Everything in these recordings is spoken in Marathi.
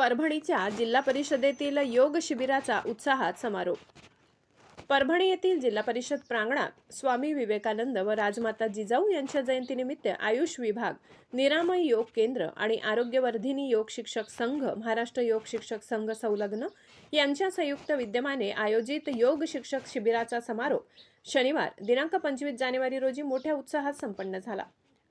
परभणीच्या जिल्हा परिषदेतील योग शिबिराचा उत्साहात समारोप. परभणी येथील जिल्हा परिषद प्रांगणात स्वामी विवेकानंद व राजमाता जिजाऊ यांच्या जयंतीनिमित्त आयुष विभाग निरामय योग केंद्र आणि आरोग्यवर्धिनी योग शिक्षक संघ महाराष्ट्र योग शिक्षक संघ संलग्न यांच्या संयुक्त विद्यमाने आयोजित योग शिक्षक शिबिराचा समारोप शनिवार दिनांक पंचवीस जानेवारी रोजी मोठ्या उत्साहात संपन्न झाला.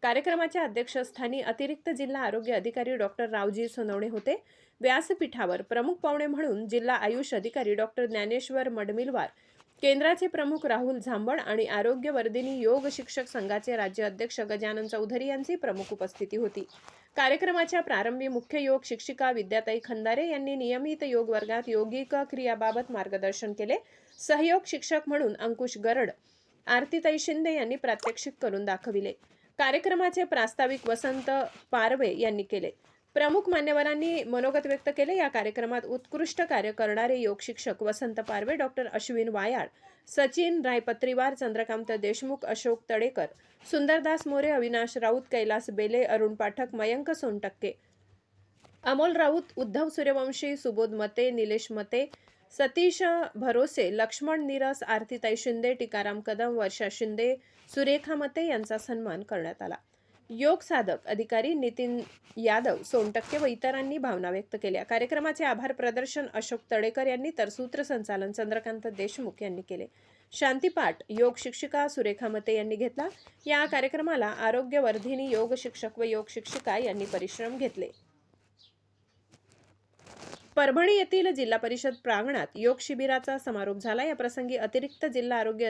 कार्यक्रमाच्या अध्यक्षस्थानी अतिरिक्त जिल्हा आरोग्य अधिकारी डॉक्टर रावजी सोनवणे होते. व्यासपीठावर प्रमुख पाहुणे म्हणून जिल्हा आयुष अधिकारी डॉक्टर ज्ञानेश्वर मडमिलवार केंद्राचे प्रमुख राहुल झांबड आणि आरोग्यवर्धिनी योग शिक्षक संघाचे राज्य अध्यक्ष गजानन चौधरी यांची प्रमुख उपस्थिती होती. कार्यक्रमाच्या प्रारंभी मुख्य योग शिक्षिका विद्याताई खंदारे यांनी नियमित योग वर्गात योगिक क्रियाबाबत मार्गदर्शन केले. सहयोग शिक्षक म्हणून अंकुश गरड आरतीताई शिंदे यांनी प्रात्यक्षिक करून दाखविले. कार्यक्रमाचे प्रास्ताविक वसंत पारवे यांनी केले. प्रमुख मान्यवरांनी मनोगत व्यक्त केले. या कार्यक्रमात उत्कृष्ट कार्य करणारे योग शिक्षक वसंत पारवे डॉक्टर अश्विन वायाळ सचिन रायपत्रीवार चंद्रकांत देशमुख अशोक तडेकर सुंदरदास मोरे अविनाश राऊत कैलास बेले अरुण पाठक मयंक सोनटक्के अमोल राऊत उद्धव सूर्यवंशी सुबोध मते निलेश मते सतीश भरोसे लक्ष्मण निरस आरतीताई शिंदे टिकाराम कदम वर्षा शिंदे सुरेखा मते यांचा सन्मान करण्यात आला. योग साधक अधिकारी नितीन यादव सोनटक्के व इतरांनी भावना व्यक्त केल्या. कार्यक्रमाचे आभार प्रदर्शन अशोक तडेकर यांनी तर सूत्रसंचालन चंद्रकांत देशमुख यांनी केले. शांतीपाठ योग शिक्षिका सुरेखा मते यांनी घेतला. या कार्यक्रमाला आरोग्यवर्धिनी योग शिक्षक व योग शिक्षिका यांनी परिश्रम घेतले. परभणी येथील जिल्हा परिषद प्रांगणात योग शिबिराचा समारोप झाला. या प्रसंगी अतिरिक्त जिल्हा आरोग्य